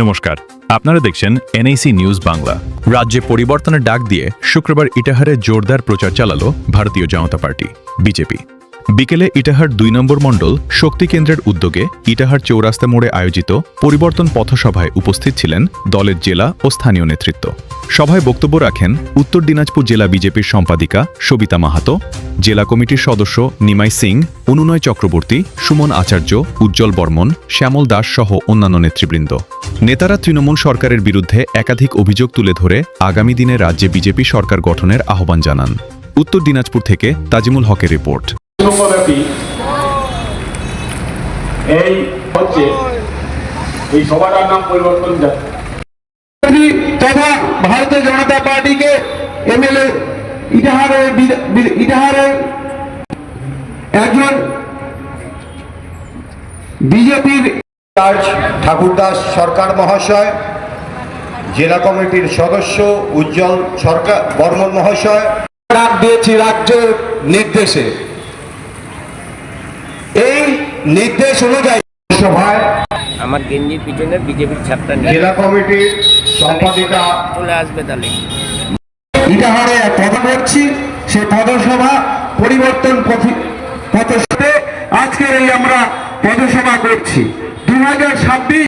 নমস্কার, আপনারা দেখছেন এনআইসি নিউজ বাংলা। রাজ্যে পরিবর্তনের ডাক দিয়ে শুক্রবার ইটাহারে জোরদার প্রচার চালালো ভারতীয় জনতা পার্টি, বিজেপি। বিকেলে ইটাহার দুই নম্বর মণ্ডল শক্তি কেন্দ্রের উদ্যোগে ইটাহার চৌরাস্তা মোড়ে আয়োজিত পরিবর্তন পথসভায় উপস্থিত ছিলেন দলের জেলা ও স্থানীয় নেতৃত্ব। সভায় বক্তব্য রাখেন উত্তর দিনাজপুর জেলা বিজেপির সম্পাদিকা সবিতা মাহাতো, জেলা কমিটির সদস্য নিমাই সিং, অনুনয় চক্রবর্তী, সুমন আচার্য, উজ্জ্বল বর্মন, শ্যামল দাস সহ অন্যান্য নেতৃবৃন্দ। নেতারা তৃণমূল সরকারের বিরুদ্ধে একাধিক অভিযোগ তুলে ধরে আগামী দিনে রাজ্যে বিজেপি সরকার গঠনের আহ্বান জানান। উত্তর দিনাজপুর থেকে তাজিমুল হকের রিপোর্ট। বিশ্বব্যাপী এই হচ্ছে এই সভাটার নাম পরিবর্তন তথা ভারতীয় জনতা পার্টিকে এমএলএ ইটাহারের ইটাহারের একজন বিজেপির ঠাকুরদাস সরকার মহাশয় জেলা কমিটির সদস্য উজ্জ্বল সরকার বর্মন মহাশয়। ডাক দিয়েছি রাজ্যের নির্দেশে। নির্দেশ অনুযায়ী সভায় আমার গেঞ্জির পিছনে বিজেপির ছাপটা জেলা কমিটির সম্পাদিকা চলে আসবে তাহলে। ইটাহারে কথা করছি সে পদসভা পরিবর্তন পথে আজকের এই আমরা পদসভা করছি। দু হাজার ছাব্বিশ